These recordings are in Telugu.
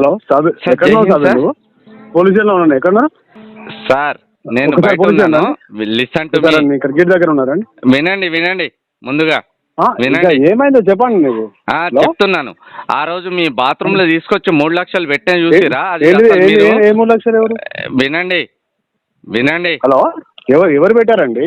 హలో సార్, పోలీస్ స్టేషన్లో ఉన్నాను. ఎక్కడ? సార్ నేను బయట ఉన్నాను. స్టేషన్ లిసన్ టు సార్ ఇక్కడ గేట్ దగ్గర ఉన్నారండి వినండి వినండి. ముందుగా వినండి. ఏమైందో చెప్పండి హలో? చెప్తున్నాను. ఆ రోజు మీ బాత్రూమ్లో తీసుకొచ్చి మూడు లక్షలు పెట్టిన చూసిరా? మూడు లక్షలు ఎవరు? వినండి వినండి. హలో ఎవరు ఎవరు పెట్టారండి?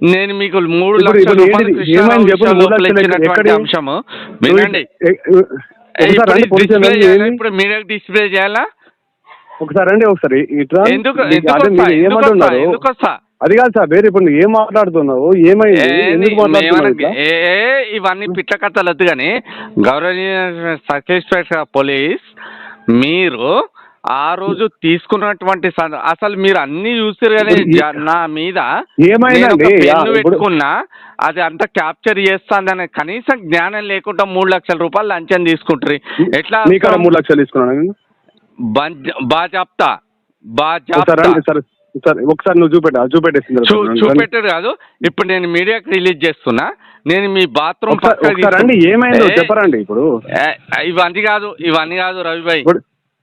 నేను మీకు మూడు లక్షల రూపాయలు? కృష్ణారావు లోపల ఇచ్చినటువంటి? అంశము వినండి ఇప్పుడు పోలీస్ డిస్ప్లే చేయాలా? ఒకసారి రండి ఒకసారి ఇట్లా ఎందుకు? మీరు? ఏమంటున్నారు ఎందుకు వస్తా? అది కాదు సార్ వేరే ఇప్పుడు ఏం మాట్లాడుతున్నావు ఏమైంది ఏ, ఇవన్నీ పిట్ట కథలు వద్దు కానీ గౌరవనీయ సబ్ ఇన్స్పెక్టర్ పోలీస్ మీరు ఆ రోజు తీసుకున్నటువంటి అసలు మీరు అన్ని చూసారు కానీ నా మీద. పెన్ను పెట్టుకున్నా అది అంతా క్యాప్చర్ చేస్తాందని కనీసం జ్ఞానం లేకుండా మూడు లక్షల రూపాయలు లంచం తీసుకుంటారు ఎట్లా మూడు లక్షలు తీసుకున్నాను ఒకసారి బాజాప్తా రండి సార్ ఒకసారి నువ్వు చూపెట్టు చూపెట్టేసింది చూ చూపెట్టారు కాదు ఇప్పుడు నేను మీడియాకి రిలీజ్ చేస్తున్నా నేను మీ బాత్రూమ్ ఏమైందో చెప్పరండి ఇప్పుడు. ఇవన్నీ కాదు ఇవన్నీ కాదు రవిభాయ్ ఇప్పుడు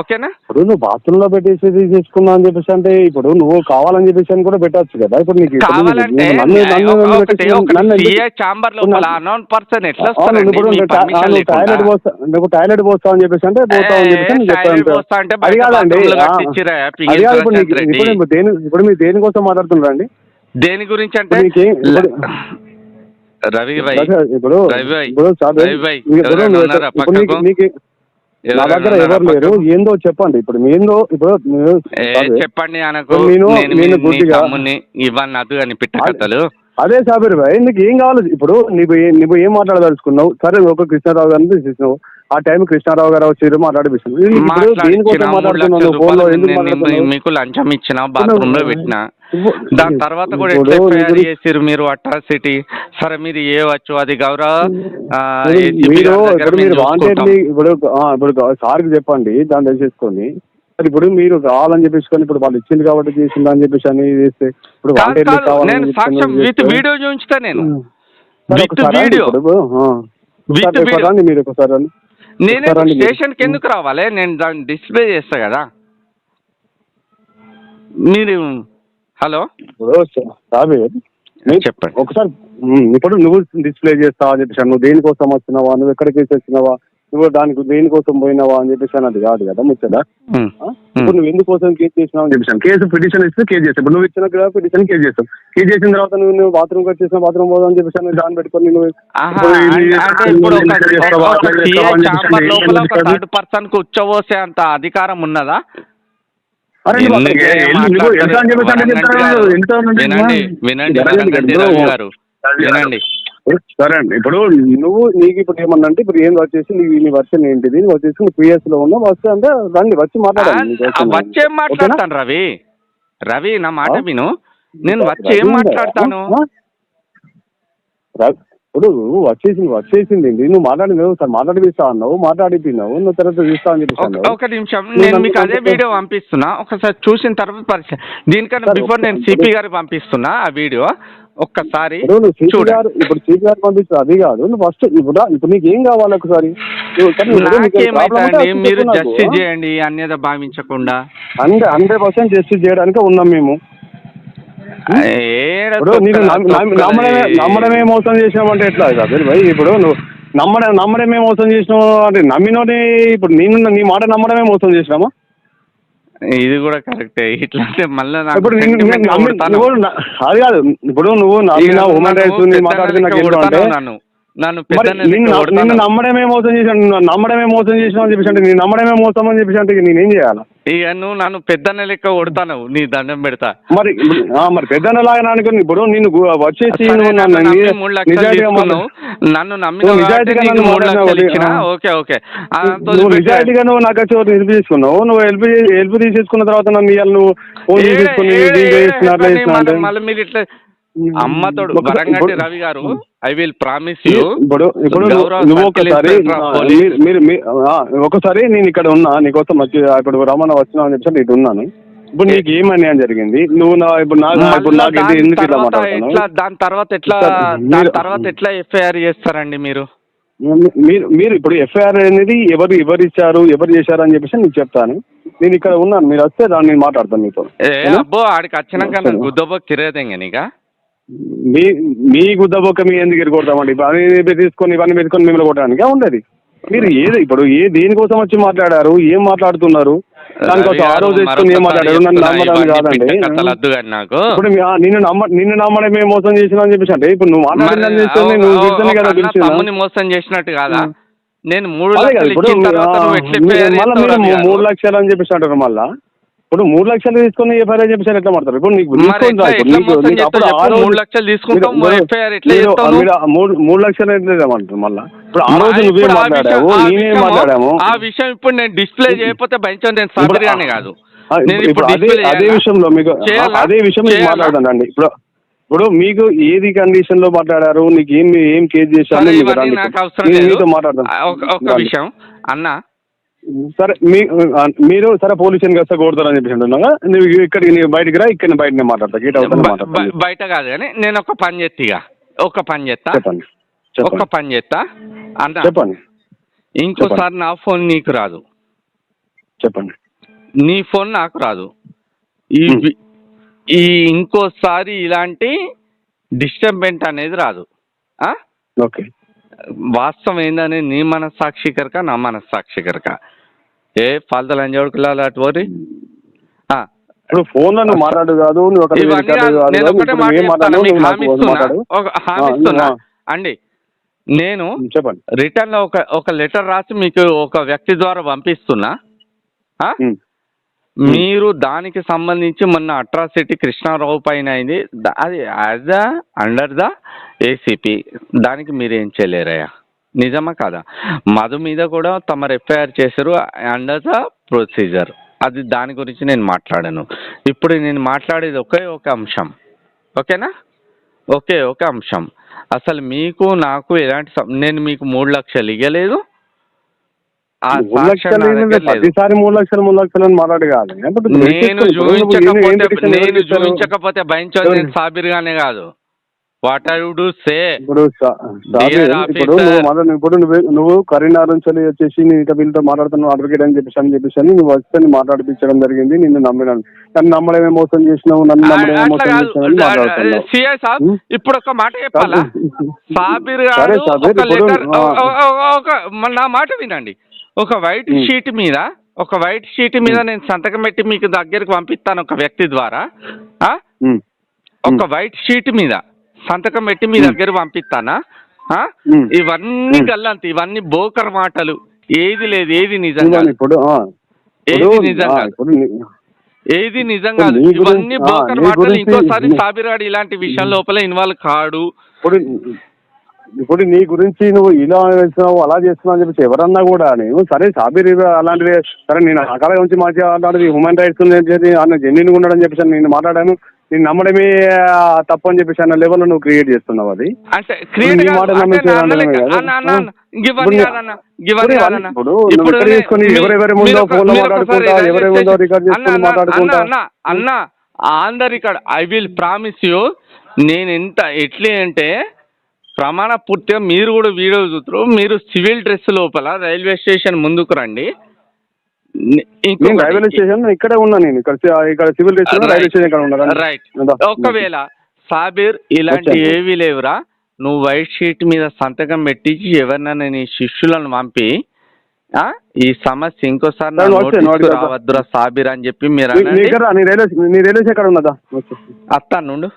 ఓకేనా? ఇప్పుడు నువ్వు బాత్రూమ్లో పెట్టేసి తీసేసుకున్నా అని చెప్పేసి అంటే ఇప్పుడు నువ్వు కావాలని చెప్పేసి అని కూడా పెట్టచ్చు కదా. ఇప్పుడు నీకు కావాలంటే పర్సన్ ఎట్లా టాయిలెట్? పోస్తా నువ్వు టాయిలెట్ పోస్తావు అని చెప్పేసి అంటే పోతావు అని చెప్పేసి అది కాదండి అది కాదు ఇప్పుడు. ఇప్పుడు మీరు దేని ఇప్పుడు మీరు దేనికోసం మాట్లాడుతున్నారండి దేని గురించి అంటే ఇప్పుడు- రవి భాయ్ ఇప్పుడు రవి భాయ్, ఇప్పుడు రవి భాయ్, నా దగ్గర ఎవరు లేరు? ఏందో చెప్పండి. ఇప్పుడు ఏందో ఇప్పుడు చెప్పండి అనకు. నేను- తమ్ముని ఇవన్నీ అదు అని పిట్ట కథలు. అదే సాబిర్ భాయ్ నీకు ఏం కావాలి? ఇప్పుడు నీకు నువ్వు ఏం మాట్లాడదలుచుకున్నావు? సరే ఒక కృష్ణారావు గారిని తీసేసినావు ఆ టైం కృష్ణారావు గారు వచ్చి మాట్లాడుతున్నావు మీకు లంచం ఇచ్చిన బాత్రూమ్లో పెట్టిన. దాని తర్వాత కూడా ఎట్లా చేసిరు మీరు అట్రాసిటీ? సరే మీరు చేయవచ్చు అది గౌరవ ఇప్పుడు ఇప్పుడు సార్కి చెప్పండి దాన్ని తెలిసేసుకొని ఇప్పుడు మీరు కావాలని చెప్పేసుకొని ఇప్పుడు వాళ్ళు ఇచ్చింది కాబట్టి చేసింది అని చెప్పేసి అని చేస్తే ఇప్పుడు నేను సాక్ష్యం విత్ వీడియో చూపించుతా నేను. సరే, విత్ వీడియో. విత్ మీరు ఒకసారి. నేనే. స్టేషన్కి ఎందుకు రావాలి? నేను దాన్ని డిస్ప్లే చేస్తా కదా. మీరు హలో? చెప్పండి. ఒకసారి ఇప్పుడు నువ్వు డిస్ప్లే చేస్తావా అని చెప్పేసి నువ్వు దేనికోసం వచ్చినావా? నువ్వు ఎక్కడికి వచ్చినావా? నువ్వు దానికి దేనికోసం పోయినావా అని చెప్పేసి అన్నది కాదు కదా ముచ్చట? ఇప్పుడు నువ్వు ఎందుకోసం కేసు చేసినావు అని చెప్పేసి కేసు పిటిషన్ ఇస్తే కేసు చేస్తావు. ఇప్పుడు నువ్వు ఇచ్చిన పిటిషన్ కేసు చేస్తావు. కేసు చేసిన తర్వాత నువ్వు నువ్వు బాత్రూమ్ వచ్చేసిన బాత్రూమ్ పోదాం అని చెప్పేసి అని దాన్ని పెట్టుకొని నువ్వు ఇప్పుడు ఇప్పుడు? థర్డ్ పర్సన్కు ఉచ్చబోసే అంత అధికారం ఉన్నదా? నువ్వు నువ్వు వినండి వినండి ఇప్పుడు. గారు. వినండి. సరే అండి. ఇప్పుడు నువ్వు నీకు ఇప్పుడు ఏమన్నంటే ఇప్పుడు ఏం వచ్చేసి నీ నీ వర్షన్ ఏంటిది? నువ్వు వచ్చేసి నువ్వు పిఎస్లో ఉన్నావు వస్తే అంటే రండి వచ్చి మాట్లాడండి వచ్చేం? మాట్లాడతాను రవి? రవి నా మాట? విను. నేను వచ్చి ఏం? మాట్లాడతాను? ఇప్పుడు వచ్చేసింది వచ్చేసింది నువ్వు మాట్లాడింది సార్ మాట్లాడిపిస్తా అన్నావు మాట్లాడిపోయినావు నువ్వు తర్వాత చూస్తా అని ఒక- నిమిషం. నేను మీకు అదే వీడియో పంపిస్తున్నా. ఒకసారి చూసిన తర్వాత పరిచయం దీనికన్నా బిఫోర్. నేను సిపి గారికి పంపిస్తున్నా ఆ వీడియో. ఒక్కసారి ఇప్పుడు నువ్వు సీపీ గారు ఇప్పుడు సీపీ గారు పంపించు అది కాదు. నువ్వు ఫస్ట్ ఇప్పుడు ఇప్పుడు నీకు ఏం కావాలి ఒకసారి? నాకేమైతే మీరు. జస్టిస్ చేయండి అన్యత భావించకుండా. హండ్రెడ్ హండ్రెడ్ పర్సెంట్ జస్టిస్ చేయడానికి ఉన్నాం మేము. ఇప్పుడు నేను నమ్మ- నమ్మ- నమ్మడమే. నమ్మడమే మోసం చేసినామంటే ఎట్లా సార్ భయ్ ఇప్పుడు నువ్వు నమ్మడం నమ్మడమే మోసం చేసినావు అంటే నమ్మినోని ఇప్పుడు నేను నీ మాట నమ్మడమే మోసం చేసినామా ఇది కూడా కరెక్టే. ఇట్లా మళ్ళీ ఇప్పుడు అది కాదు. ఇప్పుడు నువ్వు హ్యూమన్ రైట్స్ నీ నన్ను నన్ను నమ్మడమే మోసం చేశాను నువ్వు నమ్మడమే మోసం చేసినావు అని చెప్పేసి అంటే నేను నమ్మడమే మోసం అని చెప్పేసి అంటే నేనేం చేయాలి? ఇక నువ్వు నన్ను పెద్దన్న లెక్క కొడతాను నీ దండం పెడతా. మరి మరి పెద్దలాగా అనుకుని ఇప్పుడు నిన్ను గు- వచ్చేసి నన్ను తీసుకున్నావు. Okay okay. నువ్వు. నిజాయితీగా నువ్వు నాకు వచ్చి హెల్ప్ చేసుకున్నావు. నువ్వు హెల్ప్ హెల్ప్ తీసేసుకున్న తర్వాత నన్ను ఇవాళ నువ్వు ఫోన్ తీసుకుని మళ్ళీ మీరు ఇట్లా అమ్మతోడు ఒక- వరంగంటి ఇప్పుడు- రవి గారు ఐ విల్ ప్రామిస్ యూ. ఇప్పుడు ఇప్పుడు నువ్వు- ఒకసారి. మీరు ఒకసారి నేను ఇక్కడ ఉన్నా నీకోసం వచ్చి ఇప్పుడు రమణ వచ్చినా అని చెప్పి ఇటు ఉన్నాను. ఇప్పుడు నీకు ఏం అన్యాయం జరిగింది? నువ్వు నా ఇప్పుడు నాకు ఇప్పుడు నాకు ఇది ఎందుకు ఇట్లా ఎట్లా దాని తర్వాత ఎట్లా దాని తర్వాత ఎట్లా ఎఫ్ఐఆర్ చేస్తారండి మీరు? మీరు మీరు ఇప్పుడు ఎఫ్ఐఆర్ అనేది ఎవరు ఎవరు ఇచ్చారు ఎవరు చేశారు అని చెప్పేసి నీకు చెప్తాను. నేను ఇక్కడ ఉన్నాను మీరు వస్తే దాన్ని నేను మాట్లాడతాను మీతో? అబ్బో ఆడికి వచ్చినాక గుద్దబో కిరేదేంగ నీకా? మీ మీ గుద్దబొక్క మీ ఎందుకు ఎరగొడతామండి ఇవన్నీ తీసుకొని ఇవన్నీ పెట్టుకొని మిమ్మల్ని కొట్టడానికి ఉండేది? మీరు ఏది ఇప్పుడు ఏ దేనికోసం వచ్చి మాట్లాడారు? ఏం మాట్లాడుతున్నారు? దానికోసం ఆ రోజు తెచ్చుకొని ఏం మాట్లాడారు? నన్ను నమ్మడం కాదండి. ఇప్పుడు నిన్ను నమ్మ నిన్ను నమ్మడమే మోసం చేసిన అని చెప్పేసి అంటే ఇప్పుడు నువ్వు మాట్లాడిందని చేస్తే నువ్వు పిలిస్తేనే కదా పిలిచినా మోసం చేసినట్టు కాదా? నేను మూడు అదే లక్షలు మళ్ళీ? మూడు లక్షలు అని చెప్పేసి అంటారు మళ్ళా? ఇప్పుడు మూడు లక్షలు తీసుకొని ఎఫ్ఐఆర్ చెప్పేసి ఎట్లా మాడతారు ఇప్పుడు నీకు మూడు లక్షలు ఆ మూడు లక్షలు మళ్ళా? ఇప్పుడు ఆ రోజు నువ్వే మాట్లాడావు? నేనేం మాట్లాడాము? ఆ విషయం ఇప్పుడు నేను డిస్ప్లే చేయకపోతే నేను కాదు. నేను ఇప్పుడు అదే అదే? విషయంలో మీకు? అదే విషయం ఇప్పుడు ఇప్పుడు మీకు ఏది కండిషన్లో మాట్లాడారు? నీకు ఏం ఏం కేసు చేశారు మీతో ఒక. విషయం. అన్న సరే మీ మీరు సరే పోలీస్ స్టేషన్కి వస్తే కొడతారని చెప్పేసి అంటున్నాగా. నువ్వు ఇక్కడికి నీ బయటికి రా ఇక్కడ బయట నేను మాట్లాడతా గీట బయట కాదు కానీ నేను ఒక పని చేస్తా ఒక పని చేస్తా. చెప్పండి. ఒక పని చేస్తా. అన్న చెప్పండి. ఇంకోసారి నా ఫోన్ నీకు రాదు. చెప్పండి. నీ ఫోన్ నాకు రాదు. ఈ ఈ ఇంకోసారి ఇలాంటి డిస్టర్బెంట్ అనేది రాదు? ఓకే. వాస్తవం ఏందని నీ మనస్సాక్షి కనుక నా మనస్సాక్షి కనుక. ఏ ఫాల్తలు అంజోడుకులాలు అటు పోరి? ఇప్పుడు ఫోన్లో నువ్వు మాట్లాడు. కాదు. అండి నేను చెప్పండి. రిటర్న్లో ఒక ఒక లెటర్ రాసి మీకు ఒక వ్యక్తి ద్వారా పంపిస్తున్నా. మీరు దానికి సంబంధించి మొన్న అట్రాసిటీ కృష్ణారావు పైన అయింది. అది as the under the ACP దానికి మీరు ఏం చేయలేరయ్యా? నిజమా కాదా? మధు మీద కూడా తమరు ఎఫ్ఐఆర్ చేశారు అండర్ ద ప్రొసీజర్. అది దాని గురించి నేను మాట్లాడాను. ఇప్పుడు నేను మాట్లాడేది ఒకే ఒక అంశం. ఓకేనా? ఒకే ఒక అంశం. అసలు మీకు నాకు ఎలాంటి నేను మీకు మూడు లక్షలు ఇవ్వలేదు ఆ మూడు సాక్ష్యం లక్షలు నా ఏంటంటే దగ్గర లేదు. ప్రతిసారి మూడు లక్షలు మూడు లక్షలు అని మాట్లాడు కాదు. నేను చూపించకపోతే నేను భయించోది ఎవరు? నేను సాబిర్గానే కాదు. What I would say. ఇప్పుడు సాబిర్, ఇప్పుడు. నువ్వు ఇప్పుడు నువ్వు నువ్వు కరీంనగర్ నుంచి వచ్చేసి నేను ఇక వీళ్ళతో మాట్లాడుతున్నావు అడ్వకేట్ అని చెప్పేసి అని చెప్పేసి అని నువ్వు వస్తే మాట్లాడిపించడం జరిగింది నిన్ను నమ్మినాను నన్ను నమ్మడమే మోసం చేసినావు? నన్ను నమ్మడమే మోసం చేసినావు సిఐ సాబ్? ఇప్పుడు ఒక మాట చెప్పాలా? సాబిర్ గారు సాబిర్, ఒక లెటర్. ఒక నా మాట వినండి. ఒక వైట్. షీట్ మీద ఒక వైట్ షీట్ మీద నేను సంతకం పెట్టి మీకు దగ్గరికి పంపిస్తాను ఒక వ్యక్తి ద్వారా? ఉమ్, ఒక వైట్ షీట్ మీద సంతకం పెట్టి మీ. దగ్గర పంపిస్తానా. ఇవన్నీ. గల్లంత ఇవన్నీ బోకర్ మాటలు. ఏది లేదు ఏది నిజంగా? ఇప్పుడు ఏది నిజంగా? ఏది నిజంగా? ఇవన్నీ బోకర్ మాటలు. ఇంకోసారి సాబిరాడు ఇలాంటి విషయం లోపల ఇన్వాల్వ్ కాడు. ఇప్పుడు నీ గురించి నువ్వు ఇలా చేస్తున్నావు అలా చేస్తున్నావు అని చెప్పేసి ఎవరన్నా కూడా నేను సరే సాబిర్ అలాంటిది. సరే నేను అకాల గురించి మాట్లాడాలి హ్యూమన్ రైట్స్ అన్న జెన్యున్ ఉండడం చెప్పేసి నేను మాట్లాడాను. నేను నమ్మడమే తప్పు అని చెప్పేసి అన్న లెవెల్లో నువ్వు క్రియేట్ చేస్తున్నావు అది. ఇప్పుడు నీ- కాదన్న గివన్ ఇప్పుడు కాదన్న ఇప్పుడు నువ్వు ఇక్కడ తీసుకొని మీ- ఎవరెవరి ముందో ఒకసారి మాట్లాడుకుంటా, ఎవరెవరి ముందో రికార్డ్ చేసుకొని మాట్లాడుకుంటా. అన్న ఐ విల్ ప్రామిస్ యూ నేను ఎంత ఎట్లే అంటే ప్రమాణ పూర్తిగా మీరు కూడా వీడియో చూస్తారు మీరు సివిల్ డ్రెస్ లోపల రైల్వే స్టేషన్ ముందుకు రండి. నేను రైల్వే స్టేషన్ ఇక్కడే ఉన్నా నేను. ఇక్కడ ఇక్కడ సివిల్ స్టేషన్ రైల్వే స్టేషన్ ఇక్కడ ఉన్నా రైట్. ఒకవేళ సాబీర్ ఇలాంటి. ఏవి లేవురా నువ్వు వైట్ షీట్ మీద సంతకం పెట్టించి ఎవరినైనా నీ శిష్యులను పంపి ఈ సమస్య ఇంకోసారి రావద్దురా సాబీర్ అని చెప్పి మీరు రైల్వే స్టేషన్ అత్తా నుండు.